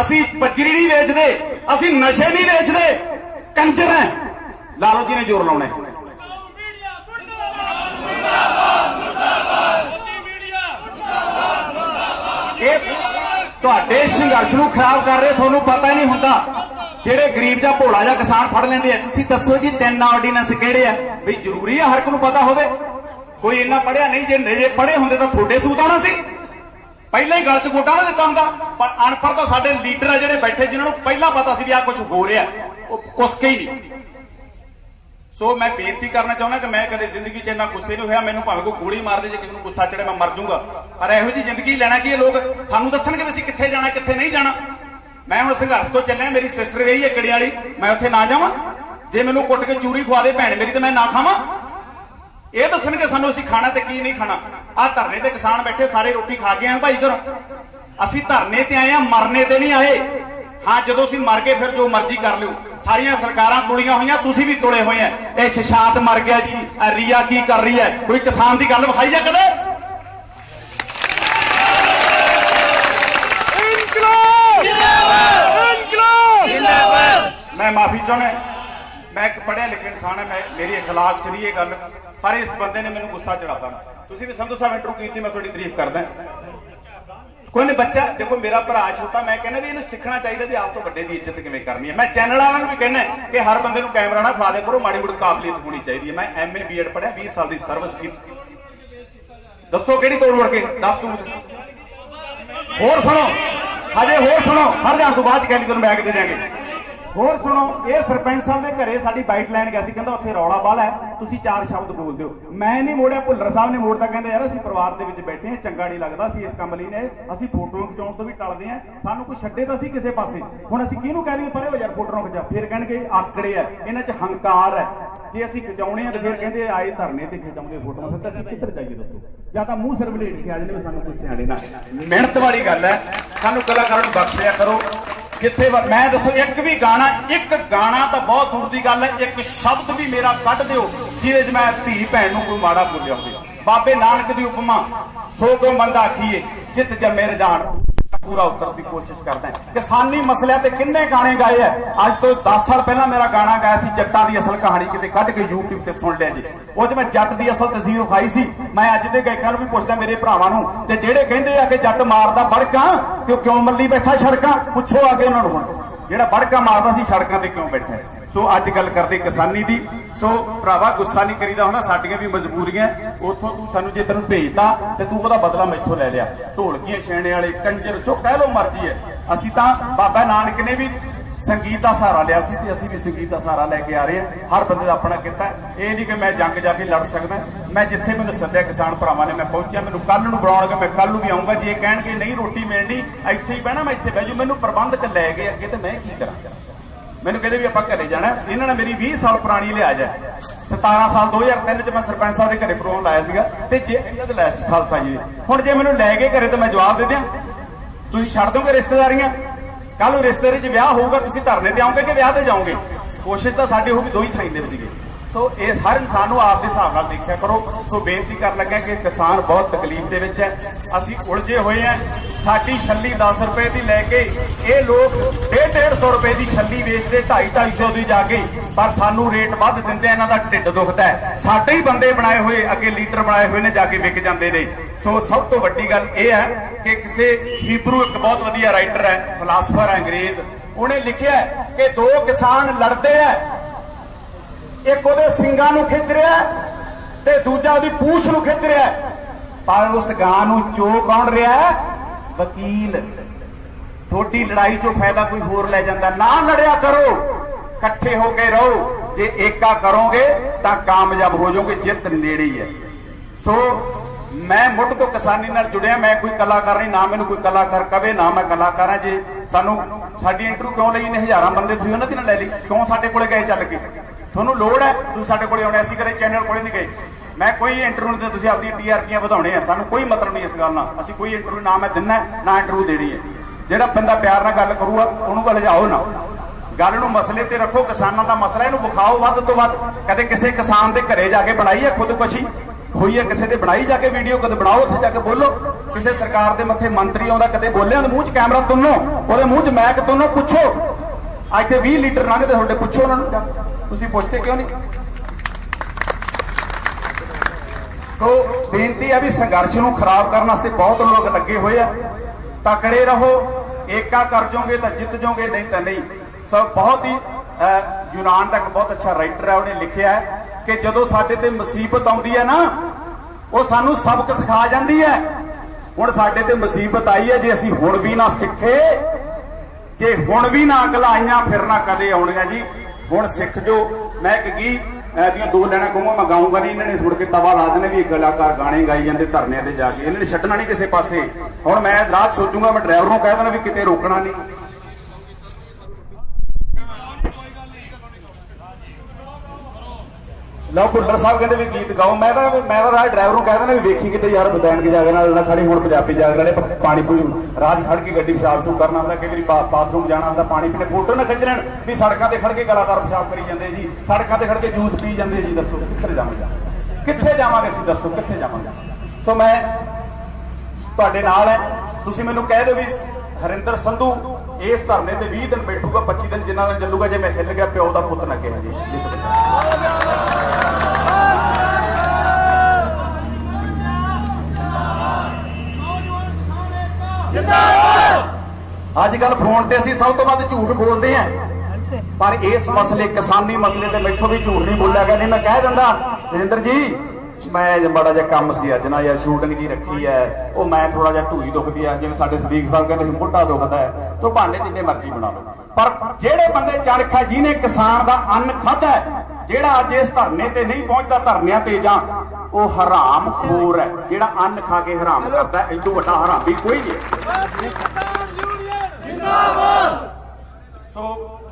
ਅਸੀਂ ਬੱਜਰੀ ਨਹੀਂ ਵੇਚਦੇ, ਅਸੀਂ ਨਸ਼ੇ ਨਹੀਂ ਵੇਚਦੇ। ਕੰਜਰ ਹੈ। ਲਾਲੋ ਜੀ ਨੇ ਜ਼ੋਰ ਲਾਉਣਾ ਇਹ ਤੁਹਾਡੇ ਸੰਘਰਸ਼ ਨੂੰ ਖਰਾਬ ਕਰ ਰਹੇ, ਤੁਹਾਨੂੰ ਪਤਾ ਹੀ ਨਹੀਂ ਹੁੰਦਾ। ਜਿਹੜੇ ਗਰੀਬ ਜਾਂ ਭੋਲਾ ਜਾਂ ਕਿਸਾਨ ਫੜ ਲੈਂਦੇ ਆ, ਤੁਸੀਂ ਦੱਸੋ ਜੀ ਤਿੰਨ ਆਰਡੀਨੈਂਸ ਕਿਹੜੇ ਆ? ਵੀ ਜ਼ਰੂਰੀ ਆ ਹਰ ਇੱਕ ਨੂੰ ਪਤਾ ਹੋਵੇ। ਕੋਈ ਇੰਨਾ ਪੜਿਆ ਨਹੀਂ, ਜੇ ਜੇ ਪੜੇ ਹੁੰਦੇ ਤਾਂ ਤੁਹਾਡੇ ਸੂਤ ਆਉਣਾ ਸੀ। ਪਹਿਲਾਂ ਹੀ ਗਲ ਚ ਗੋਟਾ ਨਾ ਦਿੱਤਾ ਹੁੰਦਾ ਪਰ ਅਨਪੜ੍ਹ ਤਾਂ ਸਾਡੇ ਲੀਡਰ ਆ ਜਿਹੜੇ ਬੈਠੇ ਜਿਨ੍ਹਾਂ ਨੂੰ ਪਹਿਲਾਂ ਪਤਾ ਸੀ ਵੀ ਆ ਕੁਝ ਹੋ ਰਿਹਾ। ਉਹ ਕੁਸਕੇ ਹੀ ਨਹੀਂ। ਸੋ ਮੈਂ ਬੇਨਤੀ ਕਰਨਾ ਚਾਹੁੰਦਾ ਕਿ ਮੈਂ ਕਦੇ ਜ਼ਿੰਦਗੀ 'ਚ ਇੰਨਾ ਗੁੱਸੇ ਨਹੀਂ ਹੋਇਆ। ਮੈਨੂੰ ਭਾਵੇਂ ਕੋਈ ਗੋਲੀ ਮਾਰ ਦੇ, ਜੇ ਕਿਸੇ ਨੂੰ ਗੁੱਸਾ ਚੜੇ ਮੈਂ ਮਰ ਜਾਊਂਗਾ। ਪਰ ਇਹੋ ਜੀ ਜ਼ਿੰਦਗੀ ਲੈਣਾ ਕੀ ਇਹ ਲੋਕ? ਸਾਨੂੰ ਦੱਸਣਗੇ ਵੀ ਅਸੀਂ ਕਿੱਥੇ ਜਾਣਾ, ਕਿੱਥੇ ਨਹੀਂ ਜਾਣਾ। ਮੈਂ ਹੁਣ ਸੰਘਰਸ਼ ਤੋਂ ਚੱਲਿਆ, ਮੇਰੀ ਸਿਸਟਰ ਗਈ ਹੈ ਕੜੀ ਵਾਲੀ ਮੈਂ ਉੱਥੇ ਨਾ ਜਾਵਾਂ। ਜੇ ਮੈਨੂੰ ਕੁੱਟ ਕੇ ਚੂਰੀ ਖਵਾ ਦੇ ਭੈਣ, ਮੇਰੀ ਤੇ ਮੈਂ ਨਾ ਖਾਵਾਂ। ਇਹ ਦੱਸਣਗੇ ਸਾਨੂੰ ਅਸੀਂ ਖਾਣਾ ਤੇ ਕੀ ਨਹੀਂ ਖਾਣਾ ਆਹ ਧਰਨੇ ਤੇ ਕਿਸਾਨ ਬੈਠੇ ਸਾਰੇ ਰੋਟੀ ਖਾ ਕੇ ਆਏ ਭਾਈ ਘਰੋਂ ਅਸੀਂ ਧਰਨੇ ਤੇ ਆਏ ਆ ਮਰਨੇ ਤੇ ਨਹੀਂ ਆਏ ਹਾਂ ਜਦੋਂ ਅਸੀਂ ਮਰ ਗਏ ਫਿਰ ਜੋ ਮਰਜ਼ੀ ਕਰ ਲਿਓ ਸਾਰੀਆਂ ਸਰਕਾਰਾਂ ਤੁਲੀਆਂ ਹੋਈਆਂ ਤੁਸੀਂ ਵੀ ਤੁਲੇ ਹੋਏ ਆ ਇਹ ਸ਼ਸ਼ਾਤ ਮਰ ਗਿਆ ਜੀ ਆਹ ਰੀਆ ਕੀ ਕਰ ਰਹੀ ਹੈ ਕੋਈ ਕਿਸਾਨ ਦੀ ਗੱਲ ਵਿਖਾਈ ਜਾ ਕਦੇ ਮੈਂ ਮਾਫੀ ਚਾਹੁੰਦਾ ਮੈਂ ਇੱਕ ਪੜ੍ਹਿਆ ਲਿਖਿਆ ਇਨਸਾਨ ਹਾਂ ਮੈਂ ਮੇਰੀ اخلاق ਚ ਨਹੀਂ ਇਹ ਗੱਲ ਪਰ ਇਸ ਬੰਦੇ ਨੇ ਮੈਨੂੰ ਗੁੱਸਾ ਚੜਾਤਾ ਤੁਸੀਂ ਵੀ ਸੰਧੂ ਸਾਹਿਬ ਇੰਟਰਵਿਊ ਕੀਤੀ, ਮੈਂ ਤੁਹਾਡੀ ਤਾਰੀਫ ਕਰਦਾ। ਕੋਈ ਨਹੀਂ, ਬੱਚਾ, ਦੇਖੋ ਮੇਰਾ ਭਰਾ ਛੋਟਾ, ਮੈਂ ਕਹਿੰਦਾ ਵੀ ਇਹਨੂੰ ਸਿੱਖਣਾ ਚਾਹੀਦਾ ਵੀ ਆਪ ਤੋਂ ਵੱਡੇ ਦੀ ਇੱਜ਼ਤ ਕਿਵੇਂ ਕਰਨੀ ਹੈ। ਮੈਂ ਚੈਨਲ ਵਾਲਿਆਂ ਨੂੰ ਵੀ ਕਹਿੰਦਾ ਕਿ ਹਰ ਬੰਦੇ ਨੂੰ ਕੈਮਰਾ ਨਾ ਫੜਾ ਦੇ ਕਰੋ, ਮਾੜੀ ਮੋਟੀ ਕਾਬਲੀਅਤ ਹੋਣੀ ਚਾਹੀਦੀ ਹੈ। ਮੈਂ ਐਮਏ ਬੀਐਡ ਪੜ੍ਹਿਆ 20 ਸਾਲ ਦੀ ਸਰਵਿਸ ਕੀਤੀ। ਦੱਸੋ ਕਿਹੜੀ ਤੋੜ ਵੜ ਕੇ? ਦੱਸ ਤੂੰ। ਹੋਰ ਸੁਣੋ। ਹਜੇ ਹੋਰ ਸੁਣੋ। ਹਰ ਜਾਣ ਤੋਂ ਬਾਅਦ ਚ ਕਹਿੰਦੀ ਤੁਹਾਨੂੰ ਬੈਗ ਦੇ ਦਿਆਂਗੇ। ਹੋਰ ਸੁਣੋ, ਇਹ ਸਰਪੰਚ ਸਾਹਿਬ ਦੇ ਘਰੇ ਸਾਡੀ ਬਾਈਟ ਲੈਣ ਗਿਆ ਸੀ, ਕਹਿੰਦਾ ਉੱਥੇ ਰੌਲਾ ਬਾਲਾ ਹੈ, ਤੁਸੀਂ ਚਾਰ ਸ਼ਬਦ ਬੋਲ ਦਿਓ। ਮੈਂ ਨਹੀਂ ਮੋੜਿਆ, ਭੁੱਲਰ ਸਾਹਿਬ ਨੇ ਮੋੜਦਾ ਕਹਿੰਦਾ ਯਾਰ ਅਸੀਂ ਪਰਿਵਾਰ ਦੇ ਵਿੱਚ ਬੈਠੇ ਹਾਂ, ਚੰਗਾ ਨਹੀਂ ਲੱਗਦਾ ਅਸੀਂ ਇਸ ਕੰਮ ਲਈ ਨੇ, ਅਸੀਂ ਫੋਟੋਆਂ ਖਿਚਾਉਣ ਤੋਂ ਵੀ ਟਲਦੇ ਹਾਂ, ਸਾਨੂੰ ਕੋਈ ਛੱਡੇ ਤਾਂ ਅਸੀਂ ਕਿਸੇ ਪਾਸੇ। ਹੁਣ ਅਸੀਂ ਕਿਹਨੂੰ ਕਹਿ ਲਈਏ ਪਰੇ ਹੋ ਯਾਰ ਫੋਟੋਆਂ ਖਿਚਾ। ਫਿਰ ਕਹਿਣਗੇ, ਆਕੜੇ ਆ ਇਹਨਾਂ 'ਚ ਹੰਕਾਰ ਹੈ। ਜੇ ਅਸੀਂ ਖਿਚਾਉਣੇ ਆ ਤੇ ਫਿਰ ਕਹਿੰਦੇ, ਆਏ ਧਰਨੇ ਤੇ ਖਿਚਾਉਂਦੇ ਫੋਟੋਆਂ ਫਿਰ ਤਾਂ ਅਸੀਂ ਕਿੱਧਰ ਜਾਈਏ ਦੱਸੋ? ਜਾਂ ਤਾਂ ਮੂੰਹ ਸਿਰ ਬਲੇਟ ਕੇ ਆ ਜਾਂਦੇ ਸਾਨੂੰ ਕੋਈ ਸਿਆਣੇ ਨਾ ਮਿਹਨਤ ਵਾਲੀ ਗੱਲ ਹੈ। ਸਾਨੂੰ ਕਲਾਕਾਰਾਂ ਨੂੰ ਬਖਸ਼ਿਆ ਕਰੋ। ਜਿੱਥੇ ਮੈਂ ਦੱਸੋ, ਇੱਕ ਵੀ ਗਾਣਾ, ਇੱਕ ਗਾਣਾ ਤਾਂ ਬਹੁਤ ਦੂਰ ਦੀ ਗੱਲ ਹੈ, ਇੱਕ ਸ਼ਬਦ ਵੀ ਮੇਰਾ ਕੱਢ ਦਿਓ, ਜਿਹਦੇ 'ਚ ਮੈਂ ਧੀ ਭੈਣ ਨੂੰ ਕੋਈ ਮਾੜਾ ਬੋਲਿਆ ਹੋਵੇ। ਬਾਬੇ ਨਾਨਕ ਦੀ ਉਪਮਾ, ਸੋ ਕੋ ਮੰਦਾ ਆਖੀਏ, ਜਿੱਤ ਜੰਮੇ ਰਜਾਨ ਪੂਰਾ ਉੱਤਰ ਦੀ ਕੋਸ਼ਿਸ਼ ਕਰਦਾ ਕਿਸਾਨੀ ਮਸਲਿਆਂ ਤੇ ਕਿੰਨੇ ਗਾਣੇ ਗਾਏ ਆ ਅੱਜ ਤੋਂ 10 ਸਾਲ ਪਹਿਲਾਂ ਮੇਰਾ ਗਾਣਾ ਗਾਇਆ ਸੀ, ਜੱਟਾਂ ਦੀ ਅਸਲ ਕਹਾਣੀ ਕਿਤੇ ਕੱਢ ਕੇ YouTube ਤੇ ਸੁਣ ਲਿਆ ਜੀ। ਉਹ 'ਚ ਮੈਂ ਜੱਟ ਦੀ ਅਸਲ ਤਸਵੀਰ ਵਿਖਾਈ ਸੀ। ਮੈਂ ਅੱਜ ਦੇ ਗਾਇਕਾਂ ਨੂੰ ਵੀ ਪੁੱਛਦਾ ਮੇਰੇ ਭਰਾਵਾਂ ਨੂੰ, ਤੇ ਜਿਹੜੇ ਕਹਿੰਦੇ ਆ ਕਿ ਜੱਟ ਮਾਰਦਾ ਬੜਕਾਂ ਕਿ ਉਹ ਕਿਉਂ ਮੱਲੀ ਬੈਠਾ ਸੜਕਾਂ? ਪੁੱਛੋ ਆ ਕੇ ਉਹਨਾਂ ਨੂੰ ਜਿਹੜਾ ਬੜਕਾਂ ਮਾਰਦਾ ਸੀ, ਸੜਕਾਂ ਤੇ ਕਿਉਂ ਬੈਠਾ ਸੋ ਅੱਜ ਗੱਲ ਕਰਦੇ ਕਿਸਾਨੀ ਦੀ। ਸੋ ਭਰਾਵਾ, ਗੁੱਸਾ ਨਹੀਂ ਕਰੀਦਾ ਹੁੰਦਾ ਸਾਡੀਆਂ ਵੀ ਮਜਬੂਰੀਆਂ ਉੱਥੋਂ ਤੂੰ ਸਾਨੂੰ ਜੇ ਤੈਨੂੰ ਭੇਜਤਾ, ਤੇ ਤੂੰ ਉਹਦਾ ਬਦਲਾ ਮੈਥੋਂ ਲੈ ਲਿਆ। ਢੋਲਕੀਆਂ ਛੇਣੇ ਵਾਲੇ, ਕੰਜਰ, ਜੋ ਕਹਿ ਲੋ ਮਰਜ਼ੀ ਹੈ। ਅਸੀਂ ਤਾਂ ਬਾਬਾ ਨਾਨਕ ਨੇ ਵੀ ਸੰਗੀਤ ਦਾ ਸਹਾਰਾ ਲਿਆ ਸੀ ਤੇ ਅਸੀਂ ਵੀ ਸੰਗੀਤ ਦਾ ਸਹਾਰਾ ਲੈ ਕੇ ਆ ਰਹੇ ਹਾਂ। ਹਰ ਬੰਦੇ ਦਾ ਆਪਣਾ ਕਿੱਤਾ ਇਹ ਨਹੀਂ ਕਿ ਮੈਂ ਜੰਗ ਜਾ ਕੇ ਲੜ ਸਕਦਾ। ਮੈਂ ਜਿੱਥੇ ਮੈਨੂੰ ਸੱਦਿਆ ਕਿਸਾਨ ਭਰਾਵਾਂ ਨੇ, ਮੈਂ ਪਹੁੰਚਿਆ। ਮੈਨੂੰ ਕੱਲ ਨੂੰ ਬੁਲਾਉਣਗੇ ਮੈਂ ਕੱਲ ਨੂੰ ਵੀ ਆਉਂਗਾ ਜੇ ਕਹਿਣਗੇ, ਨਹੀਂ, ਰੋਟੀ ਮਿਲਣੀ, ਇੱਥੇ ਹੀ ਬਹਿਣਾ, ਮੈਂ ਇੱਥੇ ਬਹਿ ਜੂ ਮੈਨੂੰ ਪ੍ਰਬੰਧਕ ਲੈ ਗਏ ਅੱਗੇ ਤੇ ਮੈਂ ਕੀ ਕਰਾਂ? ਮੈਨੂੰ ਕਹਿੰਦੇ ਵੀ ਆਪਾਂ ਘਰੇ ਜਾਣਾ ਇਹਨਾਂ ਨੇ ਮੇਰੀ 20 ਸਾਲ ਪੁਰਾਣੀ ਲਿਆਜ ਹੈ 17 ਸਾਲ 2003 ਚ ਮੈਂ ਸਰਪੰਚ ਸਾਹਿਬ ਦੇ ਘਰੇ ਪ੍ਰੋਗਰਾਮ ਲਾਇਆ ਸੀਗਾ ਤੇ ਜੇ ਇਹਨਾਂ ਦੇ ਲਾਇਆ ਸੀ ਖਾਲਸਾ ਜੀ ਦੇ। ਹੁਣ ਜੇ ਮੈਨੂੰ ਲੈ ਗਏ ਘਰੇ ਤਾਂ ਮੈਂ ਜਵਾਬ ਦੇ ਦਿਆਂ। ਤੁਸੀਂ ਛੱਡ ਦੋਗੇ ਰਿਸ਼ਤੇਦਾਰੀਆਂ? ਕੱਲ ਨੂੰ ਰਿਸ਼ਤੇਦਾਰੀ 'ਚ ਵਿਆਹ ਹੋਊਗਾ, ਤੁਸੀਂ ਧਰਨੇ ਤੇ ਆਓਗੇ ਕਿ ਵਿਆਹ ਤੇ ਜਾਓਗੇ? ਕੋਸ਼ਿਸ਼ ਤਾਂ ਸਾਡੀ ਹੋਊਗੀ ਦੋ ਹੀ ਥਾਈਂ ਦੇ ਦੀਏ ਸੋ ਇਹ ਹਰ ਇਨਸਾਨ ਨੂੰ ਆਪ ਦੇ ਹਿਸਾਬ ਨਾਲ ਦੇਖਿਆ ਕਰੋ। ਸੋ ਬੇਨਤੀ ਕਰਨ ਲੱਗਾ ਕਿ ਕਿਸਾਨ ਬਹੁਤ ਤਕਲੀਫ ਦੇ ਵਿੱਚ ਹੈ। ਅਸੀਂ ਉਲਝੇ ਹੋਏ ਹਾਂ। ਸਾਡੀ ਛੱਲੀ 10 ਰੁਪਏ ਦੀ ਲੈ ਕੇ ਇਹ ਲੋਕ 1.5 ਰੁਪਏ ਦੀ ਛੱਲੀ ਵੇਚਦੇ 2.5 ਦੀ ਜਾ ਕੇ। ਪਰ ਸਾਨੂੰ ਰੇਟ ਵੱਧ ਦਿੰਦੇ ਇਹਨਾਂ ਦਾ ਢਿੱਡ ਦੁਖਦਾ ਹੈ। ਸਾਡੇ ਹੀ ਬੰਦੇ ਬਣਾਏ ਹੋਏ, ਅੱਗੇ ਲੀਡਰ ਬਣਾਏ ਹੋਏ ਨੇ, ਜਾ ਕੇ ਵਿਕ ਜਾਂਦੇ ਨੇ। ਸੋ ਸਭ ਤੋਂ ਵੱਡੀ ਗੱਲ ਇਹ ਹੈ ਕਿ ਕਿਸੇ ਹੀਬਰੂ ਇੱਕ ਬਹੁਤ ਵਧੀਆ ਰਾਈਟਰ ਹੈ, ਫਿਲਾਸਫਰ ਹੈ, ਅੰਗਰੇਜ਼। ਉਹਨੇ ਲਿਖਿਆ ਕਿ ਦੋ ਕਿਸਾਨ ਲੜਦੇ ਆ ਇੱਕ ਉਹਦੇ ਸਿੰਘਾਂ ਨੂੰ ਖਿੱਚ ਰਿਹਾ ਤੇ ਦੂਜਾ ਉਹਦੀ ਪੂਛ ਨੂੰ ਖਿੱਚ ਰਿਹਾ ਪਰ ਉਸ ਗਾਂ ਨੂੰ ਚੋ ਕੌਣ ਰਿਹਾ ਵਕੀਲ। ਤੁਹਾਡੀ ਲੜਾਈ 'ਚੋਂ ਫਾਇਦਾ ਕੋਈ ਹੋਰ ਲੈ ਜਾਂਦਾ। ਨਾ ਲੜਿਆ ਕਰੋ। ਇਕੱਠੇ ਹੋ ਕੇ ਰਹੋ। ਜੇ ਏਕਾ ਕਰੋਗੇ ਤਾਂ ਕਾਮਯਾਬ ਹੋ ਜਾਓਗੇ। ਜਿੱਤ ਨੇੜੇ ਹੀ ਹੈ। ਸੋ ਮੈਂ ਮੁੱਢ ਤੋਂ ਕਿਸਾਨੀ ਨਾਲ ਜੁੜਿਆ। ਮੈਂ ਕੋਈ ਕਲਾਕਾਰ ਨਹੀਂ, ਨਾ ਮੈਨੂੰ ਕੋਈ ਕਲਾਕਾਰ ਕਵੇ, ਨਾ ਮੈਂ ਕਲਾਕਾਰ ਹਾਂ। ਜੇ ਸਾਨੂੰ ਸਾਡੀ ਇੰਟਰਵਿਊ ਕਿਉਂ ਲਈ ਨੇ? ਹਜ਼ਾਰਾਂ ਬੰਦੇ ਤੁਸੀਂ ਉਹਨਾਂ ਦੀ ਨਾਲ ਲੈ ਲਈ। ਕਿਉਂ ਸਾਡੇ ਕੋਲੇ ਗਏ ਚੱਲ ਕੇ? ਤੁਹਾਨੂੰ ਲੋੜ ਹੈ, ਤੁਸੀਂ ਸਾਡੇ ਕੋਲੇ ਆਉਣੇ ਅਸੀਂ ਕਦੇ ਚੈਨਲ ਕੋਲੇ ਨਹੀਂ ਗਏ। ਮੈਂ ਕੋਈ ਇੰਟਰਵਿਊ ਨਹੀਂ ਤੁਸੀਂ ਆਪਣੀਆਂ ਟੀਆਰਪੀਆਂ ਵਧਾਉਣੇ ਆ। ਸਾਨੂੰ ਕੋਈ ਮਤਲਬ ਨਹੀਂ ਇਸ ਗੱਲ ਨਾਲ। ਅਸੀਂ ਕੋਈ ਇੰਟਰਵਿਊ ਨਾ ਮੈਂ ਦਿੰਨਾ ਨਾ ਇੰਟਰਵਿਊ ਦੇਣੀ ਹੈ। ਜਿਹੜਾ ਬੰਦਾ ਪਿਆਰ ਨਾਲ ਗੱਲ ਕਰੂਗਾ, ਉਹਨੂੰ ਗੱਲ ਜਾਓ ਨਾ। ਗੱਲ ਨੂੰ ਮਸਲੇ ਤੇ ਰੱਖੋ, ਕਿਸਾਨਾਂ ਦਾ ਮਸਲਾ ਇਹਨੂੰ ਵਿਖਾਓ ਵੱਧ ਤੋਂ ਵੱਧ। ਕਦੇ ਕਿਸੇ ਕਿਸਾਨ ਦੇ ਘਰੇ ਜਾ ਕੇ ਬਣਾਈ ਹੈ ਖੁਦਕੁਸ਼ੀ? ਹੋਈ ਹੈ ਕਿਸੇ ਦੇ ਬਣਾਈ ਜਾ ਕੇ ਵੀਡੀਓ ਕਦੇ ਬਣਾਓ ਉੱਥੇ ਜਾ ਕੇ ਬੋਲੋ। ਕਿਸੇ ਸਰਕਾਰ ਦੇ ਮੱਥੇ ਮੰਤਰੀ ਆਉਂਦਾ, ਕਦੇ ਬੋਲਿਆ ਉਹਦੇ ਮੂੰਹ 'ਚ ਕੈਮਰਾ ਤੁੰਨੋ, ਉਹਦੇ ਮੂੰਹ 'ਚ ਮੈਕ ਤੁੰਨੋ, ਪੁੱਛੋ। ਅੱਜ ਤੇ 20 ਲੀਟਰ ਲੰਘਦੇ ਤੁਹਾਡੇ, ਪੁੱਛੋ ਉਹਨਾਂ ਨੂੰ। ਤੁਸੀਂ ਪੁੱਛਦੇ ਕਿਉਂ ਨਹੀਂ? ਸੋ ਬੇਨਤੀ ਹੈ ਵੀ ਸੰਘਰਸ਼ ਨੂੰ ਖਰਾਬ ਕਰਨ ਵਾਸਤੇ ਬਹੁਤ ਲੋਕ ਲੱਗੇ ਹੋਏ ਆ। ਤਕੜੇ ਰਹੋ ਏਕਾ ਕਰ ਜਾਓਗੇ ਤਾਂ ਜਿੱਤ ਜਾਓਗੇ ਨਹੀਂ ਤਾਂ ਨਹੀਂ। ਸੋ ਬਹੁਤ ਹੀ ਅਹ, ਯੂਨਾਨ ਤੱਕ ਬਹੁਤ ਅੱਛਾ ਰਾਈਟਰ ਹੈ ਉਹਨੇ ਲਿਖਿਆ ਹੈ ਕਿ ਜਦੋਂ ਸਾਡੇ ਤੇ ਮੁਸੀਬਤ ਆਉਂਦੀ ਹੈ ਨਾ ਉਹ ਸਾਨੂੰ ਸਬਕ ਸਿਖਾ ਜਾਂਦੀ ਹੈ। ਹੁਣ ਸਾਡੇ ਤੇ ਮੁਸੀਬਤ ਆਈ ਹੈ ਜੇ ਅਸੀਂ ਹੁਣ ਵੀ ਨਾ ਸਿੱਖੇ ਜੇ ਹੁਣ ਵੀ ਨਾ ਅਕਲ ਆਈਆਂ ਫਿਰ ਨਾ ਕਦੇ ਆਉਣੀਆਂ ਜੀ। ਹੁਣ ਸਿੱਖ ਜੋ, ਮੈਂ ਇੱਕ ਗੀਤ ਦੀਆਂ ਦੋ ਲੈਣਾ ਕਹੂੰਗਾ ਮੈਂ ਗਾਉਂਗਾ ਨਹੀਂ ਇਹਨਾਂ ਨੇ ਸੁਣ ਕੇ ਤਵਾ ਲਾ ਦੇਣੇ ਵੀ ਕਲਾਕਾਰ ਗਾਣੇ ਗਾਈ ਜਾਂਦੇ ਧਰਨਿਆਂ ਤੇ ਜਾ ਕੇ। ਇਹਨਾਂ ਨੇ ਛੱਡਣਾ ਨਹੀਂ ਕਿਸੇ ਪਾਸੇ। ਹੁਣ ਮੈਂ ਰਾਤ ਸੋਚੂਗਾ, ਮੈਂ ਡਰਾਈਵਰ ਨੂੰ ਕਹਿ ਦੇਣਾ ਵੀ ਕਿਤੇ ਰੋਕਣਾ ਨਹੀਂ ਲਓ ਭੁੱਲਰ ਸਾਹਿਬ ਕਹਿੰਦੇ ਵੀ ਗੀਤ ਗਾਓ। ਮੈਂ ਤਾਂ ਮੈਂ ਤਾਂ ਰਾਹ ਡਰਾਈਵਰ ਨੂੰ ਕਹਿ ਦਿੰਦਾ ਵੀ ਵੇਖੀ ਕਿਤੇ ਯਾਰ ਬਦੈਨ ਕੇ ਜਾਗੇ ਨਾਲ ਨਾ ਖੜੀ ਹੁਣ ਪੰਜਾਬੀ ਜਾਗ ਰਹੇ ਪਾਣੀ ਪੂਣੀ ਰਾਜ ਖੜ ਕੇ ਗੱਡੀ ਪਿਸ਼ਾਬ ਸ਼ੂ ਕਰਨਾ ਹੁੰਦਾ ਕਈ ਵਾਰੀ ਬਾਥਰੂਮ ਜਾਣਾ ਹੁੰਦਾ ਪਾਣੀ ਪੀਣੇ। ਫੋਟੋ ਨਾ ਖਿੱਚ ਲੈਣ ਵੀ ਸੜਕਾਂ ਤੇ ਖੜ ਕੇ ਕਲਾਕਾਰ ਪਿਸ਼ਾਬ ਕਰੀ ਜਾਂਦੇ ਜੀ। ਸੜਕਾਂ ਤੇ ਖੜ ਕੇ ਜੂਸ ਪੀ ਜਾਂਦੇ ਜੀ। ਦੱਸੋ, ਕਿੱਥੇ ਜਾਵਾਂਗੇ? ਕਿੱਥੇ ਜਾਵਾਂਗੇ ਅਸੀਂ? ਦੱਸੋ, ਕਿੱਥੇ ਜਾਵਾਂਗੇ? ਸੋ ਮੈਂ ਤੁਹਾਡੇ ਨਾਲ ਹੈ। ਤੁਸੀਂ ਮੈਨੂੰ ਕਹਿ ਦਿਓ ਵੀ ਹਰਿੰਦਰ ਸੰਧੂ ਇਸ ਧਰਨੇ ਤੇ 20 ਦਿਨ ਬੈਠੂਗਾ 25 ਦਿਨ ਜਿੰਨਾ ਦਿਨ ਚੱਲੂਗਾ, ਜੇ ਮੈਂ ਹਿੱਲ ਗਿਆ, ਪਿਓ ਦਾ ਪੁੱਤ ਨਾ ਕਿਹਾ ਜੀ। ਅੱਜ ਕੱਲ ਫੋਨ ਤੇ ਅਸੀਂ ਸਭ ਤੋਂ ਵੱਧ ਝੂਠ ਬੋਲਦੇ ਆਂ ਪਰ ਇਸ ਮਸਲੇ ਕਿਸਾਨੀ ਮਸਲੇ ਤੇ ਮੈਥੋਂ ਵੀ ਝੂਠ ਨਹੀਂ ਬੋਲਿਆ ਗਿਆ। ਨਹੀਂ ਮੈਂ ਕਹਿ ਦਿੰਦਾ ਰਜਿੰਦਰ ਜੀ ਮੈਂ ਜੇ ਜਿਹਾ ਕੰਮ ਸੀ ਅੱਜ ਨਾ ਯਾਰ ਸ਼ੂਟਿੰਗ ਜੀ ਰੱਖੀ ਹੈ। ਉਹ ਮੈਂ ਥੋੜਾ ਜਿਹਾ ਢੂਈ ਦੁਖਦੀ ਆ ਜਿਵੇਂ ਸਾਡੇ ਸਦੀਕ ਸਾਹਿਬ ਕਹਿੰਦੇ ਸੀ ਮੁੱਢਾ ਦੁਖਦਾ ਹੈ। ਤੋ ਭਾਂਡੇ ਜਿੰਨੇ ਮਰਜ਼ੀ ਬਣਾ ਲਓ। ਪਰ ਜਿਹੜੇ ਬੰਦੇ ਚੜਖਾ ਜਿਹਨੇ ਕਿਸਾਨ ਦਾ ਅੰਨ ਖਾਧਾ ਜਿਹੜਾ ਅੱਜ ਇਸ ਧਰਨੇ ਤੇ ਨਹੀਂ ਪਹੁੰਚਦਾ ਧਰਨਿਆਂ ਤੇ ਜਾਂ ਉਹ ਹਰਾਮ ਖੋਰ ਹੈ। ਜਿਹੜਾ ਅੰਨ ਖਾ ਕੇ ਹਰਾਮ ਕਰਦਾ ਹੈ, ਏਦੂ ਵੱਡਾ ਹਰਾਮੀ ਕੋਈ ਨਹੀਂ ਹੈ। ਸੋ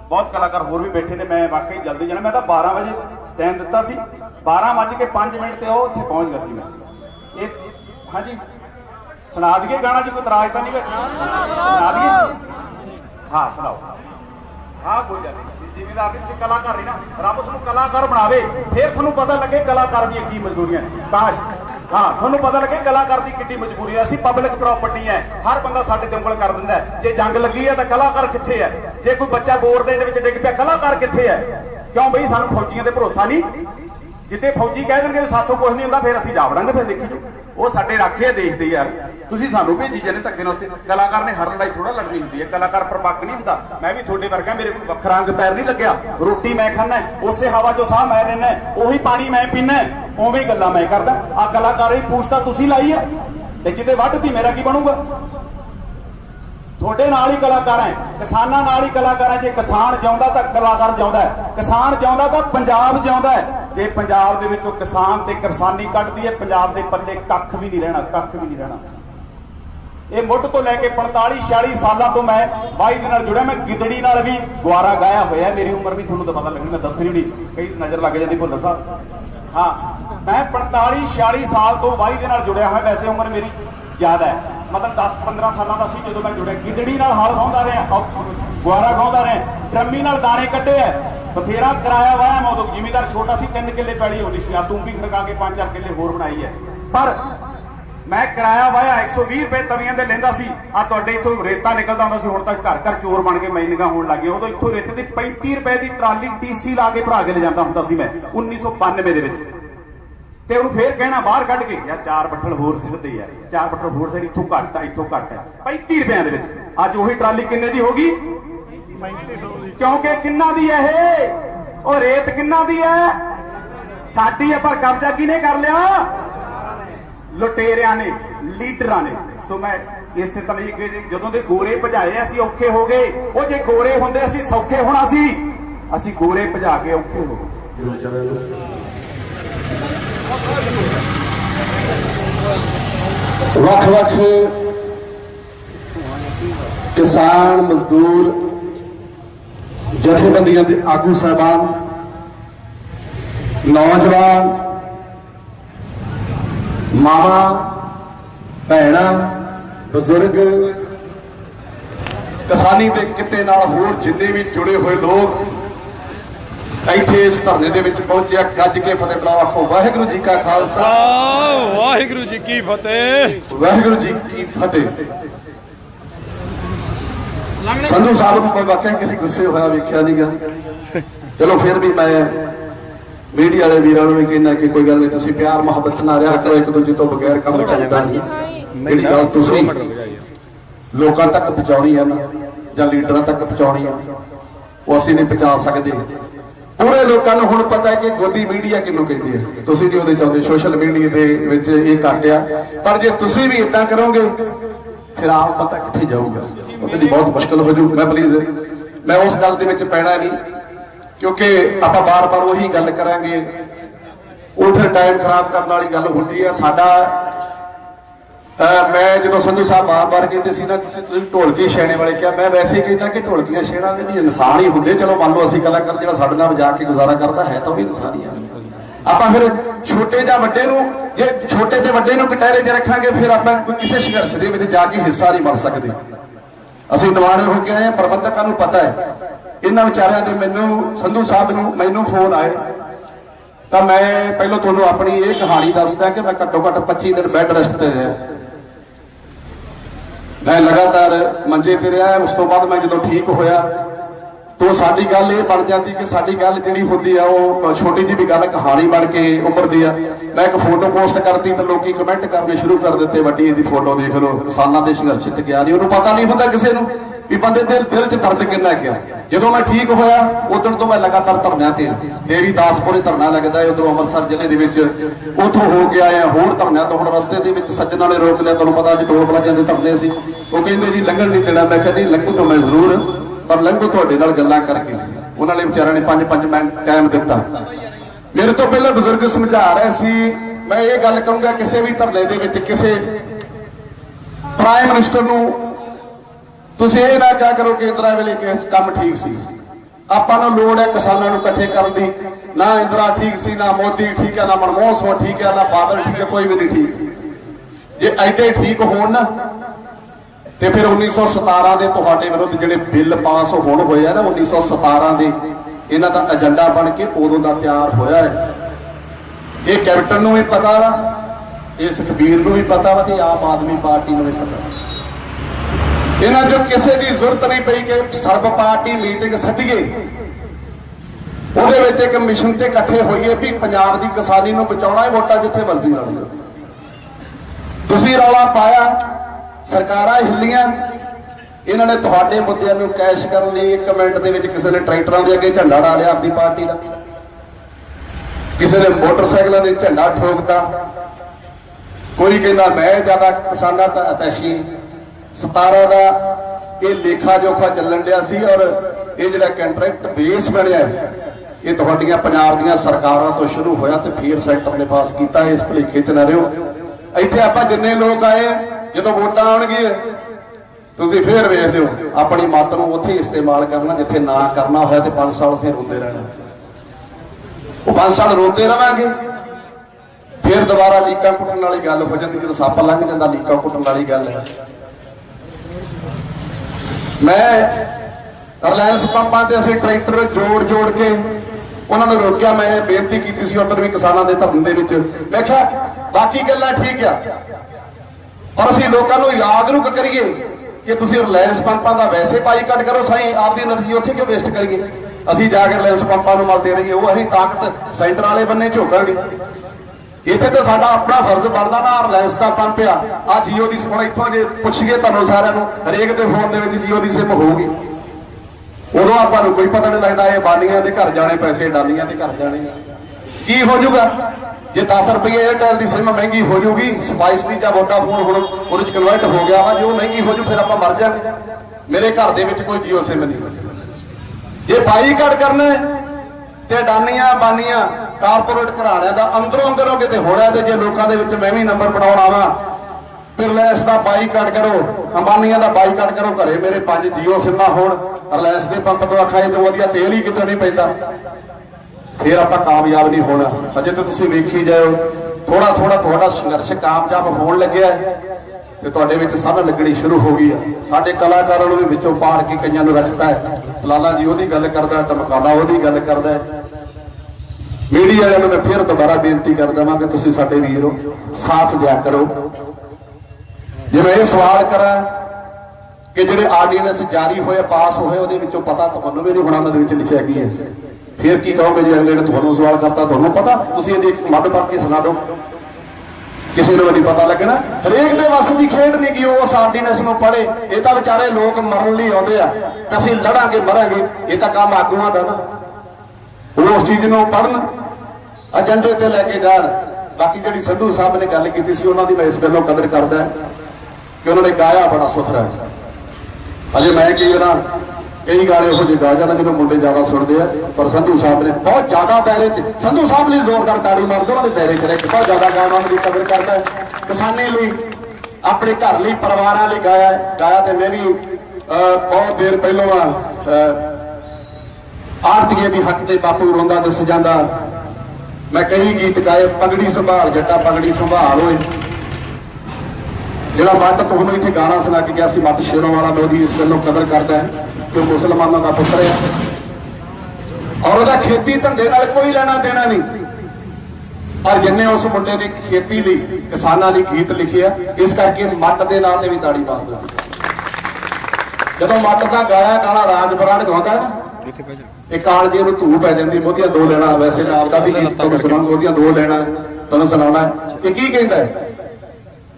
ਬਹੁਤ ਕਲਾਕਾਰ ਹੋਰ ਵੀ ਬੈਠੇ ਨੇ, ਮੈਂ ਵਾਕਈ ਜਲਦੀ ਜਾਣਾ। ਮੈਂ ਤਾਂ 12 ਵਜੇ ਟਾਈਮ ਦਿੱਤਾ ਸੀ। 12 ਵਜੇ ਕੇ 5 ਮਿੰਟ ਤੇ ਉਹ ਉੱਥੇ ਪਹੁੰਚ ਗਿਆ ਸੀ ਮੈਂ। ਇਹ, ਹਾਂਜੀ, ਸੁਣਾ ਦਈਏ ਗਾਣਾ ਜੀ, ਕੋਈ ਇਤਰਾਜ਼ ਤਾਂ ਨਹੀਂ ਹੈ ਸੁਣਾ ਦਈਏ ਹਾਂ, ਸੁਣਾਓ। ਹਾਂ, ਕੋਈ ਗੱਲ ਨਹੀਂ। ਜਿਵੇਂ ਤੁਸੀਂ ਕਲਾਕਾਰ ਨਹੀਂ ਨਾ, ਰੱਬ ਤੁਹਾਨੂੰ ਕਲਾਕਾਰ ਬਣਾਵੇ। ਫਿਰ ਤੁਹਾਨੂੰ ਪਤਾ ਲੱਗੇ ਕਲਾਕਾਰ ਦੀਆਂ ਕੀ ਮਜ਼ਦੂਰੀਆਂ ਨੇ। ਕਾਸ਼ ਹਾਂ, ਤੁਹਾਨੂੰ ਪਤਾ ਲੱਗੇ ਕਲਾਕਾਰ ਦੀ ਕਿੰਨੀ ਮਜਬੂਰੀ ਹੈ। ਅਸੀਂ ਪਬਲਿਕ ਪ੍ਰਾਪਰਟੀ ਹੈ। ਹਰ ਬੰਦਾ ਸਾਡੇ ਤੇ ਉਂਗਲ ਕਰ ਦਿੰਦਾ ਜੇ ਜੰਗ ਲੱਗੀ ਹੈ ਤਾਂ ਕਲਾਕਾਰ ਕਿੱਥੇ ਹੈ? ਜੇ ਕੋਈ ਬੱਚਾ ਬੋਰ ਦੇ ਵਿੱਚ ਡਿੱਗ ਪਿਆ, ਕਲਾਕਾਰ ਕਿੱਥੇ ਹੈ? ਕਿਉਂ ਬਈ ਸਾਨੂੰ ਫੌਜੀਆਂ ਤੇ ਭਰੋਸਾ ਨਹੀਂ? ਜਿੱਤੇ ਫੌਜੀ ਕਹਿ ਦੇਣਗੇ ਵੀ ਸਾਥੋਂ ਕੁਝ ਨਹੀਂ ਹੁੰਦਾ, ਫਿਰ ਅਸੀਂ ਜਾ ਵੜਾਂਗੇ ਫਿਰ ਦੇਖੀ ਜੋ ਉਹ ਸਾਡੇ ਰਾਖੇ ਆ ਦੇਸ਼ ਦੇ ਯਾਰ। ਤੁਸੀਂ ਸਾਨੂੰ ਭੇਜੀ ਜਾਂਦੇ ਧੱਕੇ ਨਾਲ ਉੱਥੇ। ਕਲਾਕਾਰ ਨੇ ਹਰ ਲੜਾਈ ਥੋੜਾ ਲੜਨੀ ਹੁੰਦੀ ਹੈ। ਕਲਾਕਾਰ ਪਰਪੱਕ ਨਹੀਂ ਹੁੰਦਾ। ਮੈਂ ਵੀ ਤੁਹਾਡੇ ਵਰਗਾ, ਮੇਰੇ ਕੋਲ ਵੱਖਰਾ ਅੰਗ ਪੈਰ ਨਹੀਂ ਲੱਗਿਆ। ਰੋਟੀ ਮੈਂ ਖਾਣਾ ਉਸੇ ਹਵਾ ਚੋਂ ਸਾਹ ਮੈਂ ਲੈਣਾ ਉਹੀ ਪਾਣੀ ਮੈਂ ਪੀਣਾ ਉਵੇਂ ਗੱਲਾਂ ਮੈਂ ਕਰਦਾ। ਆ ਕਲਾਕਾਰੀ ਪੂਛਤਾ ਤੁਸੀਂ ਲਾਈ ਹੈ ਤੇ ਜਿੱਤੇ ਵੱਢਦੀ ਮੇਰਾ ਕੀ ਬਣੂਗਾ? ਤੁਹਾਡੇ ਨਾਲ ਹੀ ਕਲਾਕਾਰ ਹੈ ਕਿਸਾਨਾਂ ਨਾਲ ਹੀ ਕਲਾਕਾਰ ਹੈ ਜੇ ਕਿਸਾਨ ਜਿਉਂਦਾ ਤਾਂ ਕਲਾਕਾਰ ਜਿਉਂਦਾ ਕਿਸਾਨ ਜਿਉਂਦਾ ਤਾਂ ਪੰਜਾਬ ਜਿਉਂਦਾ ਜੇ ਪੰਜਾਬ ਦੇ ਵਿੱਚੋਂ ਕਿਸਾਨ ਤੇ ਕਿਸਾਨੀ ਕੱਢਦੀ ਹੈ ਪੰਜਾਬ ਦੇ ਪੱਲੇ ਕੱਖ ਵੀ ਨਹੀਂ ਰਹਿਣਾ, ਕੱਖ ਵੀ ਨਹੀਂ ਰਹਿਣਾ। ਇਹ ਮੁੱਢ ਤੋਂ ਲੈ ਕੇ 45 46 ਸਾਲਾਂ ਤੋਂ ਮੈਂ ਬਾਈ ਦੇ ਨਾਲ ਜੁੜਿਆ। ਮੈਂ ਗਿੱਦੜੀ ਨਾਲ ਵੀ ਗੁਆਰਾ ਗਾਇਆ ਹੋਇਆ ਮੇਰੀ ਉਮਰ ਵੀ ਤੁਹਾਨੂੰ ਤਾਂ ਪਤਾ ਲੱਗਣੀ, ਮੈਂ ਦੱਸਣੀ ਨਹੀਂ। ਕਈ ਨਜ਼ਰ ਲੱਗ ਜਾਂਦੀ ਭੁੱਲਰ ਸਾਹਿਬ। ਹਾਂ, ਮੈਂ 45 46 ਸਾਲ ਤੋਂ ਬਾਈ ਦੇ ਨਾਲ ਜੁੜਿਆ ਹੋਇਆ, ਵੈਸੇ ਉਮਰ ਮੇਰੀ ਜ਼ਿਆਦਾ ਹੈ। ਮਤਲਬ 10 15 ਸਾਲਾਂ ਦਾ ਸੀ ਜਦੋਂ ਮੈਂ ਜੁੜਿਆ। ਗਿੱਦੜੀ ਨਾਲ ਹਲ ਵਾਹੁੰਦਾ ਰਿਹਾ ਗੁਆਰਾ ਗਾਉਂਦਾ ਰਿਹਾ, ਡਰਮੀ ਨਾਲ ਦਾਣੇ ਕੱਢੇ ਐ ਬਥੇਰਾ ਕਿਰਾਇਆ ਵਾਇਆ ਮੈਂ ਉਦੋਂ ਜ਼ਿਮੀਦਾਰ ਛੋਟਾ ਸੀ 3 ਕਿੱਲੇ ਪੈਲੀ ਹੁੰਦੀ ਸੀ। ਆ ਤੂੰ ਵੀ ਖੜਕਾ ਕੇ 5-4 ਕਿੱਲੇ ਹੋਰ ਬਣਾਈ ਹੈ। ਪਰ ਮੈਂ ਕਿਰਾਇਆ ਵਾਇਆ 120 ਰੁਪਏ ਤਵੀਆਂ ਦੇ ਲੈਂਦਾ ਸੀ। ਆ ਤੁਹਾਡੇ ਇੱਥੋਂ ਰੇਤਾ ਨਿਕਲਦਾ ਹੁੰਦਾ ਸੀ, ਹੁਣ ਤੱਕ ਘਰ ਘਰ ਚੋਰ ਬਣ ਕੇ ਮੈਨਿੰਗਾਂ ਹੋਣ ਲੱਗੇ ਉਦੋਂ ਇੱਥੋਂ ਰੇਤੇ ਦੀ 35 ਰੁਪਏ ਦੀ ਟਰਾਲੀ ਟੀਸੀ ਲਾ ਕੇ ਭਰਾ ਕੇ ਲੈ ਜਾਂਦਾ ਹੁੰਦਾ ਸੀ ਮੈਂ 1992 ਦੇ ਵਿੱਚ। ਤੇ ਉਹਨੂੰ ਫੇਰ ਕਹਿਣਾ ਬਾਹਰ ਕੱਢ ਕੇ, ਯਾਰ ਚਾਰ ਬੱਠਲ ਹੋਰ ਸਿੱਧਦੇ ਯਾਰ, ਚਾਰ ਬੱਠਲ ਹੋਰ ਜਿਹੜੀ ਇੱਥੋਂ ਘੱਟ ਆ, ਇੱਥੋਂ ਘੱਟ ਹੈ 35 ਰੁਪਿਆਂ ਦੇ ਵਿੱਚ। ਅੱਜ ਉਹੀ ਟਰਾਲੀ ਕਿੰਨੇ ਦੀ ਹੋਗੀ 3500 ਦੀ ਕਿਉਂਕਿ ਕਿੰਨਾ ਦੀ ਹੈ ਇਹ? ਉਹ ਰੇਤ ਕਿੰਨਾ ਦੀ ਹੈ ਸਾਡੀ ਹੈ ਪਰ ਕਬਜ਼ਾ ਕਿਹਨੇ ਕਰ ਲਿਆ? ਲੁਟੇਰਿਆਂ ਨੇ, ਲੀਡਰਾਂ ਨੇ। ਸੋ ਮੈਂ ਇਸੇ ਤਰ੍ਹਾਂ ਹੀ ਜਦੋਂ ਦੇ ਗੋਰੇ ਭਜਾਏ ਅਸੀਂ ਔਖੇ ਹੋ ਗਏ, ਉਹ ਜੇ ਗੋਰੇ ਹੁੰਦੇ ਅਸੀਂ ਸੌਖੇ ਹੋਣਾ ਸੀ। ਅਸੀਂ ਗੋਰੇ ਭਜਾ ਕੇ ਔਖੇ ਹੋ ਗਏ। ਵਿਚਾਰਿਆਂ ਨੂੰ। ਵੱਖ-ਵੱਖ ਕਿਸਾਨ, ਮਜ਼ਦੂਰ, ਜਥੇਬੰਦੀਆਂ ਦੇ ਆਗੂ ਸਾਹਿਬਾਨ, ਨੌਜਵਾਨ ਮਾਵਾ ਭੈਣਾਂ ਬਜ਼ੁਰਗ ਕਿਸਾਨੀ ਦੇ ਕਿੱਤੇ ਨਾਲ ਹੋਰ ਜਿੰਨੇ ਵੀ ਜੁੜੇ ਹੋਏ ਲੋਕ ਇੱਥੇ ਇਸ ਧਰਨੇ ਦੇ ਵਿੱਚ ਪਹੁੰਚਿਆ ਗੱਜ ਕੇ ਫਤਿਹ ਬੁਲਾਓ ਆਖੋ ਵਾਹਿਗੁਰੂ ਜੀ ਕਾ ਖਾਲਸਾ। ਵਾਹਿਗੁਰੂ ਜੀ ਕੀ ਫਤਿਹ। ਵਾਹਿਗੁਰੂ ਜੀ ਕੀ ਫਤਿਹ। ਸੰਧੂ ਸਾਹਿਬ ਨੂੰ ਮੈਂ ਵਾਕਿਆ ਕਦੀ ਗੁੱਸੇ ਹੋਇਆ ਵੇਖਿਆ ਨਹੀਂਗਾ ਚਲੋ ਫਿਰ ਵੀ ਮੈਂ ਮੀਡੀਆ ਵਾਲੇ ਵੀਰਾਂ ਨੂੰ ਵੀ ਕਹਿੰਦਾ ਕਿ ਕੋਈ ਗੱਲ ਨਹੀਂ ਤੁਸੀਂ ਪਿਆਰ ਮੁਹੱਬਤ ਨਾਲ ਰਿਹਾ ਕਰੋ ਇੱਕ ਦੂਜੇ ਤੋਂ ਬਗੈਰ ਕੰਮ ਚੱਲਦਾ ਨਹੀਂ। ਜਿਹੜੀ ਗੱਲ ਤੁਸੀਂ ਲੋਕਾਂ ਤੱਕ ਪਹੁੰਚਾਉਣੀ ਹੈ ਨਾ ਜਾਂ ਲੀਡਰਾਂ ਤੱਕ ਪਹੁੰਚਾਉਣੀ ਆ ਉਹ ਅਸੀਂ ਨਹੀਂ ਪਹੁੰਚਾ ਸਕਦੇ। ਪੂਰੇ ਲੋਕਾਂ ਨੂੰ ਹੁਣ ਪਤਾ ਹੈ ਕਿ ਗੋਦੀ ਮੀਡੀਆ ਕਿਹਨੂੰ ਕਹਿੰਦੇ ਆ ਤੁਸੀਂ ਨਹੀਂ ਉਹਦੇ ਚਾਹੁੰਦੇ ਸੋਸ਼ਲ ਮੀਡੀਆ ਦੇ ਵਿੱਚ ਇਹ ਘੱਟ ਆ। ਪਰ ਜੇ ਤੁਸੀਂ ਵੀ ਇਦਾਂ ਕਰੋਗੇ ਫਿਰ ਆਮ ਪਤਾ ਕਿੱਥੇ ਜਾਊਗਾ। ਉਹਦੇ ਲਈ ਬਹੁਤ ਮੁਸ਼ਕਲ ਹੋ ਜਾਊ ਮੈਂ ਪਲੀਜ਼ ਮੈਂ ਉਸ ਗੱਲ ਦੇ ਵਿੱਚ ਪੈਣਾ ਨਹੀਂ। ਕਿਉਂਕਿ ਆਪਾਂ ਬਾਰ-ਬਾਰ ਉਹੀ ਗੱਲ ਕਰਾਂਗੇ। ਉਹ ਟਾਈਮ ਖਰਾਬ ਕਰਨ ਵਾਲੀ ਗੱਲ ਹੁੰਦੀ ਆ। ਸਾਡਾ ਮੈਂ ਜਦੋਂ ਸੰਧੂ ਸਾਹਿਬ ਬਾਰ-ਬਾਰ ਕਹਿੰਦੇ ਸੀ ਨਾ, ਤੁਸੀਂ ਤੁਸੀਂ ਢੋਲਕੀ ਛੇਣੇ ਵਾਲੇ ਕਿਹਾ, ਮੈਂ ਵੈਸੇ ਹੀ ਕਹਿੰਦਾ ਕਿ ਢੋਲਕੀਆਂ ਛੇਣਾ ਵੀ ਇਨਸਾਨ ਹੀ ਹੁੰਦੇ। ਚਲੋ ਮੰਨ ਲਓ ਅਸੀਂ ਕਲਾਕਾਰ ਜਿਹੜਾ ਸਾਡੇ ਨਾਲ ਵਜਾ ਕੇ ਗੁਜ਼ਾਰਾ ਕਰਦਾ ਹੈ, ਤਾਂ ਉਹ ਵੀ ਇਨਸਾਨ ਹੀ ਆ। ਆਪਾਂ ਫਿਰ ਛੋਟੇ ਜਾਂ ਵੱਡੇ ਨੂੰ, ਜੇ ਛੋਟੇ ਤੇ ਵੱਡੇ ਨੂੰ ਕਟਹਿਰੇ 'ਚ ਰੱਖਾਂਗੇ, ਫਿਰ ਆਪਾਂ ਕੋਈ ਕਿਸੇ ਸੰਘਰਸ਼ ਦੇ ਵਿੱਚ ਜਾ ਕੇ ਹਿੱਸਾ ਨਹੀਂ ਬਣ ਸਕਦੇ। ਅਸੀਂ ਨਿਵਾਣੇ ਹੋ ਕੇ ਆਏ ਹਾਂ, ਪ੍ਰਬੰਧਕਾਂ ਨੂੰ ਪਤਾ ਹੈ। ਇਹਨਾਂ ਵਿਚਾਰਿਆਂ ਦੇ ਮੈਨੂੰ, ਸੰਧੂ ਸਾਹਿਬ ਨੂੰ ਮੈਨੂੰ ਫੋਨ ਆਏ। ਤਾਂ ਮੈਂ ਪਹਿਲਾਂ ਤੁਹਾਨੂੰ ਆਪਣੀ ਇਹ ਕਹਾਣੀ ਦੱਸਦਾ ਕਿ ਮੈਂ ਘੱਟੋ ਘੱਟ 25 ਦਿਨ ਬੈੱਡ ਰੈਸਟ ਤੇ ਰਿਹਾ। ਮੈਂ ਲਗਾਤਾਰ ਮੰਜੇ ਤੇ ਰਿਹਾ, ਉਸ ਤੋਂ ਬਾਅਦ ਮੈਂ ਜਦੋਂ ਠੀਕ ਹੋਇਆ, ਤੋਂ ਸਾਡੀ ਗੱਲ ਇਹ ਬਣ ਜਾਂਦੀ ਕਿ ਸਾਡੀ ਗੱਲ ਜਿਹੜੀ ਹੁੰਦੀ ਆ, ਉਹ ਛੋਟੀ ਜਿਹੀ ਵੀ ਗੱਲ ਕਹਾਣੀ ਬਣ ਕੇ ਉੱਭਰਦੀ ਆ। ਮੈਂ ਇੱਕ ਫੋਟੋ ਪੋਸਟ ਕਰਤੀ ਤੇ ਲੋਕੀ ਕਮੈਂਟ ਕਰਨੇ ਸ਼ੁਰੂ ਕਰ ਦਿੱਤੇ, ਵੱਡੀ ਇਹਦੀ ਫੋਟੋ ਦੇਖ ਲਓ, ਕਿਸਾਨਾਂ ਦੇ ਸੰਘਰਸ਼ ਤੇ ਗਿਆ ਨਹੀਂ ਉਹਨੂੰ ਪਤਾ ਨਹੀਂ ਹੁੰਦਾ ਕਿਸੇ ਨੂੰ। ਵੀ ਬੰਦੇ ਦੇ ਦਿਲ 'ਚ ਦਰਦ ਕਿੰਨਾ ਗਿਆ ਜਦੋਂ ਮੈਂ ਠੀਕ ਹੋਇਆ, ਉਦੋਂ ਤੋਂ ਮੈਂ ਲਗਾਤਾਰ ਧਰਨਿਆਂ ਤੇ ਆ। ਦੇਵੀ ਦਾਸਪੁਰੇ ਧਰਨਾ ਲੱਗਦਾ ਹੈ, ਉਧਰੋਂ ਅੰਮ੍ਰਿਤਸਰ ਜ਼ਿਲ੍ਹੇ ਦੇ ਵਿੱਚ। ਉੱਥੋਂ ਹੋ ਕੇ ਆਇਆ ਹੋਰ ਧਰਨਿਆਂ ਤੋਂ ਹੁਣ ਰਸਤੇ ਦੇ ਵਿੱਚ ਸੱਜਣਾਂ ਨੇ ਰੋਕ ਲਿਆ। ਤੁਹਾਨੂੰ ਪਤਾ ਅੱਜ ਟੋਲ ਪਲਾਜ਼ਾ ਦੇ ਧਰਨੇ ਸੀ। ਉਹ ਕਹਿੰਦੇ ਜੀ, ਲੰਘਣ ਨਹੀਂ ਦੇਣਾ। ਮੈਂ ਕਿਹਾ ਨਹੀਂ ਲੰਘੂ ਤਾਂ ਮੈਂ ਜ਼ਰੂਰ, ਪਰ ਲੰਘੂ ਤੁਹਾਡੇ ਨਾਲ ਗੱਲਾਂ ਕਰਕੇ। ਉਹਨਾਂ ਨੇ ਵਿਚਾਰਿਆਂ ਨੇ 5-5 ਮਿੰਟ ਟਾਈਮ ਦਿੱਤਾ। ਮੇਰੇ ਤੋਂ ਪਹਿਲਾਂ ਬਜ਼ੁਰਗ ਸਮਝਾ ਰਹੇ ਸੀ, ਮੈਂ ਇਹ ਗੱਲ ਕਹੂੰਗਾ, ਕਿਸੇ ਵੀ ਧਰਨੇ ਦੇ ਵਿੱਚ ਕਿਸੇ ਪ੍ਰਾਈਮ ਮਿਨਿਸਟਰ ਨੂੰ ਤੁਸੀਂ ਇਹ ਨਾ ਕਿਹਾ ਕਰੋ ਕਿ ਇੰਦਰਾ ਵੇਲੇ ਕਿ ਕੰਮ ਠੀਕ ਸੀ। ਆਪਾਂ ਨੂੰ ਲੋੜ ਹੈ ਕਿਸਾਨਾਂ ਨੂੰ ਇਕੱਠੇ ਕਰਨ ਦੀ। ਨਾ ਇੰਦਰਾ ਠੀਕ ਸੀ, ਨਾ ਮੋਦੀ ਠੀਕ ਹੈ, ਨਾ ਮਨਮੋਹਨ ਸਿੰਘ ਠੀਕ ਹੈ, ਨਾ ਬਾਦਲ ਠੀਕ ਹੈ, ਕੋਈ ਵੀ ਨਹੀਂ ਠੀਕ। ਜੇ ਐਡੇ ਠੀਕ ਹੋਣ ਨਾ, ਤੇ ਫਿਰ 1917 ਦੇ ਤੁਹਾਡੇ ਵਿਰੁੱਧ ਜਿਹੜੇ ਬਿੱਲ ਪਾਸ ਹੋਣ ਹੋਏ ਆ ਨਾ 1917 ਦੇ, ਇਹਨਾਂ ਦਾ ਏਜੰਡਾ ਬਣ ਕੇ ਉਦੋਂ ਦਾ ਤਿਆਰ ਹੋਇਆ ਹੈ। ਇਹ ਕੈਪਟਨ ਨੂੰ ਵੀ ਪਤਾ ਵਾ, ਇਹ ਸੁਖਬੀਰ ਨੂੰ ਵੀ ਪਤਾ ਵਾ, ਤੇ ਆਮ ਆਦਮੀ ਪਾਰਟੀ ਨੂੰ ਵੀ ਪਤਾ ਵਾ। ਇਹਨਾਂ ਚੋਂ ਕਿਸੇ ਦੀ ਜ਼ਰੂਰਤ ਨਹੀਂ ਪਈ ਕਿ ਸਰਬ ਪਾਰਟੀ ਮੀਟਿੰਗ ਸੱਦੀਏ। ਉਹਦੇ ਵਿੱਚ ਇੱਕ ਮਿਸ਼ਨ ਤੇ ਇਕੱਠੇ ਹੋਈਏ ਵੀ ਪੰਜਾਬ ਦੀ ਕਿਸਾਨੀ ਨੂੰ ਬਚਾਉਣਾ ਹੈ ਵੋਟਾਂ ਜਿੱਥੇ ਮਰਜ਼ੀ ਲੜ ਲਓ। ਤੁਸੀਂ ਰੌਲਾ ਪਾਇਆ, ਸਰਕਾਰਾਂ ਹਿੱਲੀਆਂ। ਇਹਨਾਂ ਨੇ ਤੁਹਾਡੇ ਮੁੱਦਿਆਂ ਨੂੰ ਕੈਸ਼ ਕਰਨ ਲਈ ਇੱਕ ਮਿੰਟ ਦੇ ਵਿੱਚ ਕਿਸੇ ਨੇ ਟਰੈਕਟਰਾਂ ਦੇ ਅੱਗੇ ਝੰਡਾ ਡਾ ਲਿਆ ਆਪਣੀ ਪਾਰਟੀ ਦਾ। ਕਿਸੇ ਨੇ ਮੋਟਰਸਾਈਕਲਾਂ ਦੇ ਝੰਡਾ ਠੋਕਤਾ। ਕੋਈ ਕਹਿੰਦਾ, ਮੈਂ ਜ਼ਿਆਦਾ ਕਿਸਾਨਾਂ ਦਾ ਅਤੈਸ਼ੀ 17 ਦਾ ਇਹ ਲੇਖਾ ਜੋਖਾ ਚੱਲਣ ਡਿਆ ਸੀ ਔਰ ਇਹ ਜਿਹੜਾ ਕੰਟਰੈਕਟ ਬੇਸ ਬਣਿਆ ਇਹ ਤੁਹਾਡੀਆਂ ਪੰਜਾਬ ਦੀਆਂ ਸਰਕਾਰਾਂ ਤੋਂ ਸ਼ੁਰੂ ਹੋਇਆ ਤੇ ਫਿਰ ਸੈਂਟਰ ਨੇ ਪਾਸ ਕੀਤਾ, ਇਸ ਭਲੇਖੇ ਚ ਨਾ ਰਿਓ ਇੱਥੇ ਆਪਾਂ ਜਿੰਨੇ ਲੋਕ ਆਏ, ਜਦੋਂ ਵੋਟਾਂ ਆਉਣਗੀਆਂ, ਤੁਸੀਂ ਫੇਰ ਵੇਖ ਲਿਓ, ਆਪਣੀ ਮੱਤ ਨੂੰ ਉੱਥੇ ਇਸਤੇਮਾਲ ਕਰਨਾ, ਜਿੱਥੇ ਨਾ ਕਰਨਾ ਹੋਇਆ ਤੇ 5 ਸਾਲ ਅਸੀਂ ਰੋਂਦੇ ਰਹਿਣਾ। ਉਹ 5 ਸਾਲ ਰੋਂਦੇ ਰਵਾਂਗੇ। ਫਿਰ ਦੁਬਾਰਾ ਲੀਕਾਂ ਕੁੱਟਣ ਵਾਲੀ ਗੱਲ ਹੋ ਜਾਂਦੀ, ਜਦੋਂ ਸੱਪ ਲੰਘ ਜਾਂਦਾ, ਲੀਕਾਂ ਕੁੱਟਣ ਵਾਲੀ ਗੱਲ ਹੈ। ਮੈਂ ਰਿਲਾਇੰਸ ਪੰਪਾਂ ਤੇ ਅਸੀਂ ਟਰੈਕਟਰ ਜੋੜ ਜੋੜ ਕੇ ਉਹਨਾਂ ਨੂੰ ਰੋਕਿਆ, ਮੈਂ ਬੇਨਤੀ ਕੀਤੀ ਸੀ ਉਦੋਂ ਵੀ ਕਿਸਾਨਾਂ ਦੇ ਧਰਮ ਦੇ ਵਿੱਚ। ਮੈਂ ਕਿਹਾ, ਬਾਕੀ ਗੱਲਾਂ ਠੀਕ ਆ, ਪਰ ਅਸੀਂ ਲੋਕਾਂ ਨੂੰ ਜਾਗਰੂਕ ਕਰੀਏ ਕਿ ਤੁਸੀਂ ਰਿਲਾਇੰਸ ਪੰਪਾਂ ਦਾ ਵੈਸੇ ਪਾਈ ਬਾਈਕਾਟ ਕਰੋ, ਸਾਈਂ ਆਪਦੀ એનર્ਜੀ ਉੱਥੇ ਕਿਉਂ ਵੇਸਟ ਕਰੀਏ? ਅਸੀਂ ਜਾ ਕੇ ਰਿਲਾਇੰਸ ਪੰਪਾਂ ਨੂੰ ਮਲਦੇ ਰਹੀਏ, ਉਹ ਅਸੀਂ ਤਾਕਤ ਸੈਂਟਰ ਵਾਲੇ ਬੰਨੇ ਝੋਕਾਂਗੇ ਇੱਥੇ ਤਾਂ ਸਾਡਾ ਆਪਣਾ ਫਰਜ਼ ਬਣਦਾ ਨਾ ਰਿਲਾਇੰਸ ਦਾ ਪੰਪ ਆ। ਆ ਜੀਓ ਦੀ ਹੁਣ ਇੱਥੋਂ ਜੇ ਪੁੱਛੀਏ ਤੁਹਾਨੂੰ ਸਾਰਿਆਂ ਨੂੰ ਹਰੇਕ ਦੇ ਫੋਨ ਦੇ ਵਿੱਚ ਜੀਓ ਦੀ ਸਿਮ ਹੋਊਗੀ। ਉਦੋਂ ਆਪਾਂ ਨੂੰ ਕੋਈ ਪਤਾ ਨਹੀਂ ਲੱਗਦਾ ਇਹ ਬਾਨੀਆਂ ਦੇ ਘਰ ਜਾਣੇ ਪੈਸੇ ਡਾਲੀਆਂ ਦੇ ਘਰ ਜਾਣੇ। ਕੀ ਹੋ ਜਾਊਗਾ? ਜੇ 10 ਰੁਪਏ ਏਅਰਟੈਲ ਦੀ ਸਿਮ ਮਹਿੰਗੀ ਹੋ ਜਾਊਗੀ ਸਪਾਈਸ ਦੀ ਜਾਂ ਵੋਡਾਫੋਨ ਹੁਣ ਉਹਦੇ ਚ ਕਨਵਰਟ ਹੋ ਗਿਆ ਵਾ ਜੇ ਉਹ ਮਹਿੰਗੀ ਹੋ ਜੂ ਫਿਰ ਆਪਾਂ ਮਰ ਜਾਵਾਂਗੇ ਮੇਰੇ ਘਰ ਦੇ ਵਿੱਚ ਕੋਈ ਜੀਓ ਸਿਮ ਨਹੀਂ। ਜੇ ਬਾਈਕਾਟ ਕਰਨਾ ਹੈ, ਤੇ ਡਾਨੀਆਂ ਬਾਨੀਆਂ ਕਾਰਪੋਰੇਟ ਘਰਾਣਿਆਂ ਦਾ ਅੰਦਰੋਂ ਅੰਦਰੋਂ ਕਿਤੇ ਹੋਣਾ ਤੇ ਜੇ ਲੋਕਾਂ ਦੇ ਵਿੱਚ ਮੈਂ ਵੀ ਨੰਬਰ ਬਣਾਉਣ ਆਵਾਂ, ਫਿਰ ਰਿਲਾਇੰਸ ਦਾ ਬਾਈਕਾਟ ਕਰੋ, ਅੰਬਾਨੀਆਂ ਦਾ ਬਾਈਕਾਟ ਕਰੋ, ਘਰੇ ਮੇਰੇ ਪੰਜ ਜੀਓ ਸਿਮਾਂ ਹੋਣ ਰਿਲਾਇੰਸ ਦੇ ਪੰਪ ਤੋਂ ਆਖਾਂ ਤੇ ਵਧੀਆ ਤੇਲ ਹੀ ਕਿਤੇ ਨਹੀਂ ਪੈਂਦਾ। ਫਿਰ ਆਪਾਂ ਕਾਮਯਾਬ ਨਹੀਂ ਹੋਣਾ। ਹਜੇ ਤਾਂ ਤੁਸੀਂ ਵੇਖੀ ਜਾਓ ਥੋੜਾ ਥੋੜਾ ਤੁਹਾਡਾ ਸੰਘਰਸ਼ ਕਾਮਯਾਬ ਹੋਣ ਲੱਗਿਆ ਤੇ ਤੁਹਾਡੇ ਵਿੱਚ ਸਭ ਲੱਗਣੀ ਸ਼ੁਰੂ ਹੋ ਗਈ ਆ ਸਾਡੇ ਕਲਾਕਾਰਾਂ ਨੂੰ ਵੀ ਵਿੱਚੋਂ ਪਾੜ ਕੇ ਕਈਆਂ ਨੂੰ ਰੱਖਦਾ ਹੈ। ਲਾਲਾ ਜੀ ਉਹਦੀ ਗੱਲ ਕਰਦਾ, ਟਮਕਾਲਾ ਉਹਦੀ ਗੱਲ ਕਰਦਾ ਮੀਡੀਆ ਵਾਲਿਆਂ ਨੂੰ ਮੈਂ ਫਿਰ ਦੁਬਾਰਾ ਬੇਨਤੀ ਕਰ ਦੇਵਾਂ ਕਿ ਤੁਸੀਂ ਸਾਡੇ ਵੀਰ ਹੋ, ਸਾਥ ਦਿਆ ਕਰੋ। ਜੇ ਮੈਂ ਇਹ ਸਵਾਲ ਕਰਾਂ ਕਿ ਜਿਹੜੇ ਆਰਡੀਨੈਂਸ ਜਾਰੀ ਹੋਏ, ਪਾਸ ਹੋਏ, ਉਹਦੇ ਵਿੱਚੋਂ ਪਤਾ ਤੁਹਾਨੂੰ ਵੀ ਨਹੀਂ ਹੋਣਾ ਉਹਨਾਂ ਦੇ ਵਿੱਚ ਲਿਖਿਆ ਕੀ ਹੈ। ਫਿਰ ਕੀ ਕਹੋਗੇ ਜੇ ਅਗਲੇ ਨੇ ਤੁਹਾਨੂੰ ਸਵਾਲ ਕਰਤਾ, ਤੁਹਾਨੂੰ ਪਤਾ? ਤੁਸੀਂ ਇਹਦੀ ਇੱਕ ਮੱਧ ਪੜ੍ਹ ਕੇ ਸੁਣਾ ਦਿਓ। ਕਿਸੇ ਨੂੰ ਵੀ ਨਹੀਂ ਪਤਾ ਲੱਗਣਾ। ਹਰੇਕ ਦੇ ਵੱਸ ਦੀ ਖੇਡ ਨਹੀਂ ਕਿ ਉਹ ਉਸ ਆਰਡੀਨੈਂਸ ਨੂੰ ਪੜ੍ਹੇ। ਇਹ ਤਾਂ ਵਿਚਾਰੇ ਲੋਕ ਮਰਨ ਲਈ ਆਉਂਦੇ ਆ। ਅਸੀਂ ਲੜਾਂਗੇ, ਮਰਾਂਗੇ, ਇਹ ਤਾਂ ਕੰਮ ਆਗੂਆਂ ਦਾ ਨਾ। ਉਹ ਉਸ ਚੀਜ਼ ਨੂੰ ਪੜਨ ਏਜੰਡੇ ਤੇ ਲੈ ਕੇ ਜਾਣ ਬਾਕੀ ਜਿਹੜੀ ਸੰਧੂ ਸਾਹਿਬ ਨੇ ਗੱਲ ਕੀਤੀ ਸੀ ਉਹਨਾਂ ਦੀ ਮੈਂ ਇਸ ਗੱਲੋਂ ਕਦਰ ਕਰਦਾ ਕਿ ਉਹਨਾਂ ਨੇ ਗਾਇਆ ਬੜਾ ਸੁਥਰਾ ਹੈ। ਅਜੇ ਮੈਂ ਕੀ ਕਰਾਂ ਕਈ ਗਾਣੇ ਇਹੋ ਜਿਹੇ ਗਾ ਜਾਣਾ ਜਿਹਨੂੰ ਮੁੰਡੇ ਜ਼ਿਆਦਾ ਸੁਣਦੇ ਆ ਪਰ ਸੰਧੂ ਸਾਹਿਬ ਨੇ ਬਹੁਤ ਜ਼ਿਆਦਾ ਦਾਇਰੇ 'ਚ ਸੰਧੂ ਸਾਹਿਬ ਲਈ ਜ਼ੋਰਦਾਰ ਤਾੜੀ ਮਾਰਦੇ ਉਹਨਾਂ ਦੇ ਦਾਇਰੇ 'ਚ ਰਹਿ ਕੇ ਬਹੁਤ ਜ਼ਿਆਦਾ ਗਾਣਾ ਦੀ ਕਦਰ ਕਰਦਾ ਹੈ। ਕਿਸਾਨੀ ਲਈ ਆਪਣੇ ਘਰ ਲਈ ਪਰਿਵਾਰਾਂ ਲਈ ਗਾਇਆ ਗਾਇਆ ਤੇ ਮੈਂ ਵੀ ਅਹ, ਬਹੁਤ ਦੇਰ ਪਹਿਲਾਂ ਅਹ, ਆਰਤੀਏ ਦੀ ਹੱਕ ਤੇ ਬਾਪੂ ਰੋਂਦਾ ਦੱਸ ਜਾਂਦਾ। ਮੈਂ ਕਈ ਗੀਤ ਗਾਏ, ਪਗੜੀ ਸੰਭਾਲ, ਜੱਟਾ ਪਗੜੀ ਸੰਭਾਲ ਓਏ। ਜਿਹੜਾ ਮੱਟ ਤੁਹਾਨੂੰ ਇੱਥੇ ਗਾਣਾ ਸੁਣਾ ਕੇ ਗਿਆ ਸੀ ਮੱਟ ਸ਼ੇਰੋਂ ਵਾਲਾ, ਮੈਂ ਉਹਦੀ ਇਸ ਗੱਲੋਂ ਕਦਰ ਕਰਦਾ ਕਿ ਉਹ ਮੁਸਲਮਾਨਾਂ ਦਾ ਪੁੱਤਰ ਹੈ। ਔਰ ਉਹਦਾ ਖੇਤੀ ਧੰਦੇ ਨਾਲ ਕੋਈ ਲੈਣਾ ਦੇਣਾ ਨਹੀਂ। ਪਰ ਜਿੰਨੇ ਉਸ ਮੁੰਡੇ ਨੇ ਖੇਤੀ ਲਈ, ਕਿਸਾਨਾਂ ਲਈ ਗੀਤ ਲਿਖਿਆ, ਇਸ ਕਰਕੇ ਮੱਟ ਦੇ ਨਾਂ ਤੇ ਵੀ ਤਾੜੀ ਮਾਰ ਜਦੋਂ ਮੱਟ ਦਾ ਗਾਇਆ, ਗਾਣਾ ਰਾਜ ਬਰਾੜ ਗਾਉਂਦਾ ਹੈ ਨਾ ਇਹ ਕਾਲਜੇ ਨੂੰ ਧੂ ਪੈ ਜਾਂਦੀ ਉਹਦੀਆਂ ਦੋ ਲੈਣਾ ਵੈਸੇ ਮੈਂ ਆਪਦਾ ਵੀ ਗੀਤ ਤੁਹਾਨੂੰ ਸੁਣਾਉਂਗਾ ਉਹਦੀਆਂ ਦੋ ਲੈਣਾ ਤੁਹਾਨੂੰ ਸੁਣਾਉਣਾ। ਇਹ ਕੀ ਕਹਿੰਦਾ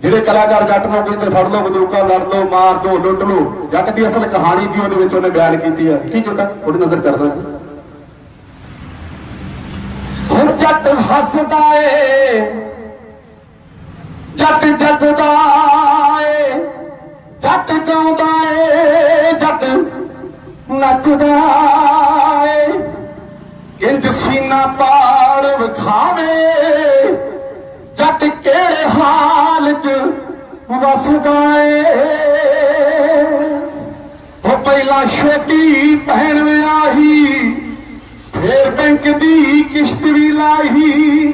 ਜਿਹੜੇ ਕਲਾਕਾਰ ਜੱਟ ਨੂੰ ਕਹਿੰਦੇ ਫੜ ਲਓ ਬੰਦੂਕਾਂ ਲੜ ਲਓ ਮਾਰ ਦੋ ਲੁੱਟ ਲਓ ਜੱਟ ਦੀ ਅਸਲ ਕਹਾਣੀ ਕੀ ਉਹਦੇ ਵਿੱਚ ਉਹਨੇ ਬਿਆਨ ਕੀਤੀ ਹੈ? ਕੀ ਕਹਿੰਦਾ? ਥੋੜੀ ਨਜ਼ਰ ਕਰਦਾ ਹੁਣ ਜੱਟ ਹੱਸਦਾ ਏ ਜੱਟ ਜੱਜਦਾ ਏ ਜੱਟ ਗਾਉਂਦਾ ਏ ਜੱਟ ਨੱਚਦਾ ਇੰਜ ਸੀਨਾ ਪਾੜ ਵਿਖਾਵੇ, ਜੱਟ ਕਿਹੜੇ ਹਾਲ 'ਚ ਵਸਦਾ ਏ ਉਹ ਪਹਿਲਾਂ ਛੋਟੀ ਭੈਣ ਵਿਆਹੀ, ਫੇਰ ਬੈਂਕ ਦੀ ਕਿਸ਼ਤ ਵੀ ਲਾਹੀ।